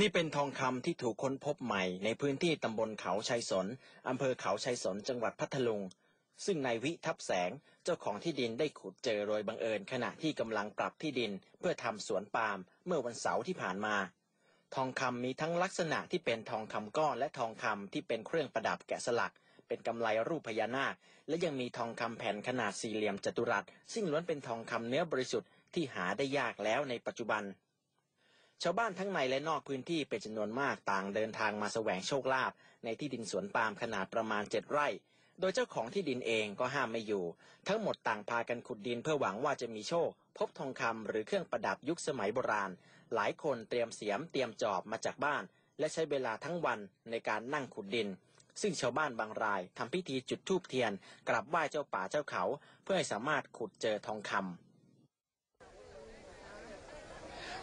นี่เป็นทองคำที่ถูกค้นพบใหม่ในพื้นที่ตำบลเขาชัยสนอำเภอเขาชัยสนจังหวัดพัทลุง ซึ่งนายวิทับแสงเจ้าของที่ดินได้ขุดเจอโดยบังเอิญขณะที่กำลังปรับที่ดินเพื่อทำสวนปาล์มเมื่อวันเสาร์ที่ผ่านมา ทองคำมีทั้งลักษณะที่เป็นทองคำก้อนและทองคำที่เป็นเครื่องประดับแกะสลัก เป็นกำไลรูปพญานาค และยังมีทองคำแผ่นขนาดสี่เหลี่ยมจัตุรัส ซึ่งล้วนเป็นทองคำเนื้อบริสุทธิ์ที่หาได้ยากแล้วในปัจจุบัน ชาวบ้านทั้งในและนอกพื้นที่เป็นจำนวนมากต่างเดินทางมาแสวงโชคลาภในที่ดินสวนปาล์มขนาดประมาณเจ็ดไร่ โดยเจ้าของที่ดินเองก็ห้ามไม่อยู่ ทั้งหมดต่างพากันขุดดินเพื่อหวังว่าจะมีโชค พบทองคำหรือเครื่องประดับยุคสมัยโบราณ หลายคนเตรียมเสียมเตรียมจอบมาจากบ้าน และใช้เวลาทั้งวันในการนั่งขุดดิน ซึ่งชาวบ้านบางรายทำพิธีจุดธูปเทียน กราบไหว้เจ้าป่าเจ้าเขา เพื่อให้สามารถขุดเจอทองคำ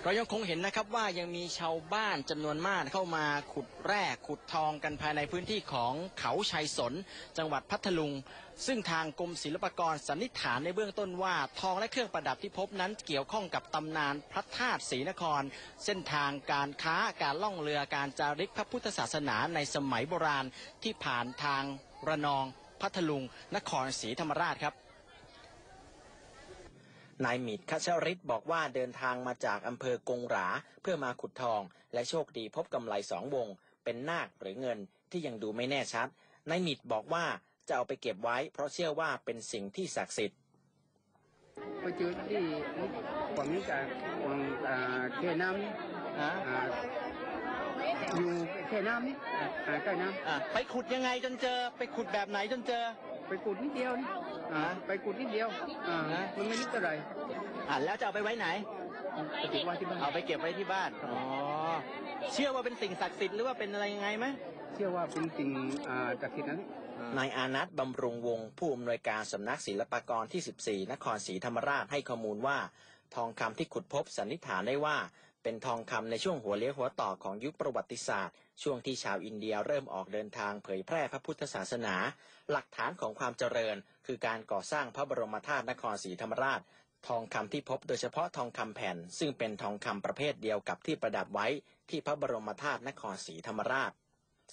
เรายังคงเห็นนะครับว่ายังมีชาวบ้านจำนวนมากเข้ามาขุดแร่ขุดทองกันภายในพื้นที่ของเขาชัยสน จังหวัดพัทลุง ซึ่งทางกรมศิลปากรสันนิษฐานในเบื้องต้นว่า ทองและเครื่องประดับที่พบนั้นเกี่ยวข้องกับตำนานพระธาตุศรีนคร เส้นทางการค้าการล่องเรือการจาริกพระพุทธศาสนาในสมัยโบราณที่ผ่านทางระนอง พัทลุง นครศรีธรรมราชครับ นายหมิดคัชริศบอกว่าเดินทางมาจากอำเภอกงหรา เพื่อมาขุดทอง และโชคดีพบกำไลสองวง เป็นนาคหรือเงินที่ยังดูไม่แน่ชัดนายหมิดบอกว่าจะเอาไปเก็บไว้ เพราะเชื่อว่าเป็นสิ่งที่ศักดิ์สิทธิ์ไปเจอที่ฝั่งนี้กับฝั่งอ่าแค่น้ำนี่ อ่าอยู่แค่น้ำนี่อ่าใกล้น้อะไปขุดยังไงจนเจอ ไปขุดแบบไหนจนเจอำไปกุดนิดเดียวนี่อ่าฮะไปกุดนิดเดียวอ่าฮะ มันไม่นิดเท่าไหร่อะแล้วจะเอาไปไว้ไหน ไปเก็บไว้ที่บ้านเอาไปเก็บไว้ที่บ้าน อ๋อ เชื่อว่าเป็นสิ่งศักดิ์สิทธิ์หรือว่าเป็นอะไรยังไงไหม เชื่อว่าเป็นสิ่งอ่าจากที่นั้น นายอานัทบำรุงวงศ์ผู้อำนวยการสำนักศิลปากรที่ 14 นครศรีธรรมราชให้ข้อมูลว่า ทองคำที่ขุดพบสันนิษฐานได้ว่า เป็นทองคำในช่วงหัวเลี้ยวหัวต่อของยุคประวัติศาสตร์ ช่วงที่ชาวอินเดียเริ่มออกเดินทางเผยแพร่พระพุทธศาสนา หลักฐานของความเจริญ คือการก่อสร้างพระบรมธาตุนครศรีธรรมราช ทองคำที่พบโดยเฉพาะทองคำแผ่น ซึ่งเป็นทองคำประเภทเดียวกับที่ประดับไว้ที่พระบรมธาตุนครศรีธรรมราช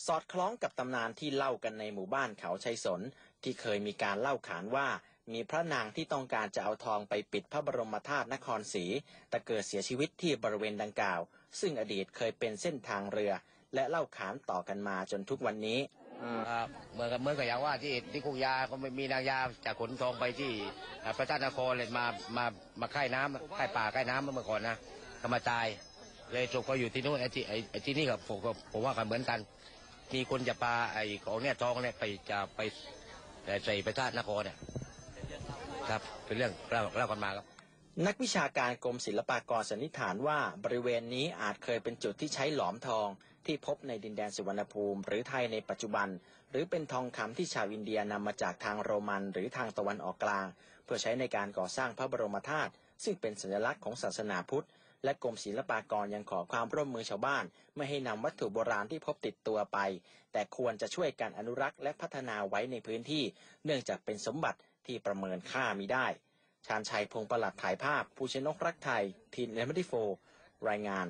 สอดคล้องกับตำนานที่เล่ากันในหมู่บ้านเขาชัยสน ที่เคยมีการเล่าขานว่า มีพระนางที่ต้องการจะเอาทองไปปิดพระบรมธาตุนครศรีแต่เกิดเสียชีวิตที่บริเวณดังกล่าว ซึ่งอดีตเคยเป็นเส้นทางเรือ และเล่าขานต่อกันมาจนทุกวันนี้ครับเหมือนกับเหมือนกับอย่างว่าที่ที่กุกยาก็ไม่มีนางยาจากขนทองไปที่พระเจ้านครเลยมามามาค่ายน้ำค่ายป่าค่ายน้ำเมื่อก่อนนะก็มาตาย เลยจบก็อยู่ที่นู้นไอ้ที่ไอ้ที่นี่กับผมผมว่ากันเหมือนกัน มีคนจะปาไอ้ของเนี่ยทองเนี่ยไปจะไปใส่พระธาตุนครเนี่ย ครับ เป็นเรื่องเล่าเล่ากันมาครับ นักวิชาการกรมศิลปากรสันนิษฐานว่าบริเวณนี้อาจเคยเป็นจุดที่ใช้หลอมทอง ที่พบในดินแดนสุวรรณภูมิ หรือไทยในปัจจุบัน หรือเป็นทองคำที่ชาวอินเดียนำมาจากทางโรมันหรือทางตะวันออกกลาง เพื่อใช้ในการก่อสร้างพระบรมธาตุซึ่งเป็นสัญลักษณ์ของศาสนาพุทธและกรมศิลปากรยังขอความร่วมมือชาวบ้าน ไม่ให้นำวัตถุโบราณที่พบติดตัวไป แต่ควรจะช่วยกันอนุรักษ์และพัฒนาไว้ในพื้นที่ เนื่องจากเป็นสมบัติ ที่ประเมินค่ามิได้ ชานชัยพงประหลัดถ่ายภาพ ผู้ชนกรักไทยทีนเลมดิโฟรายงาน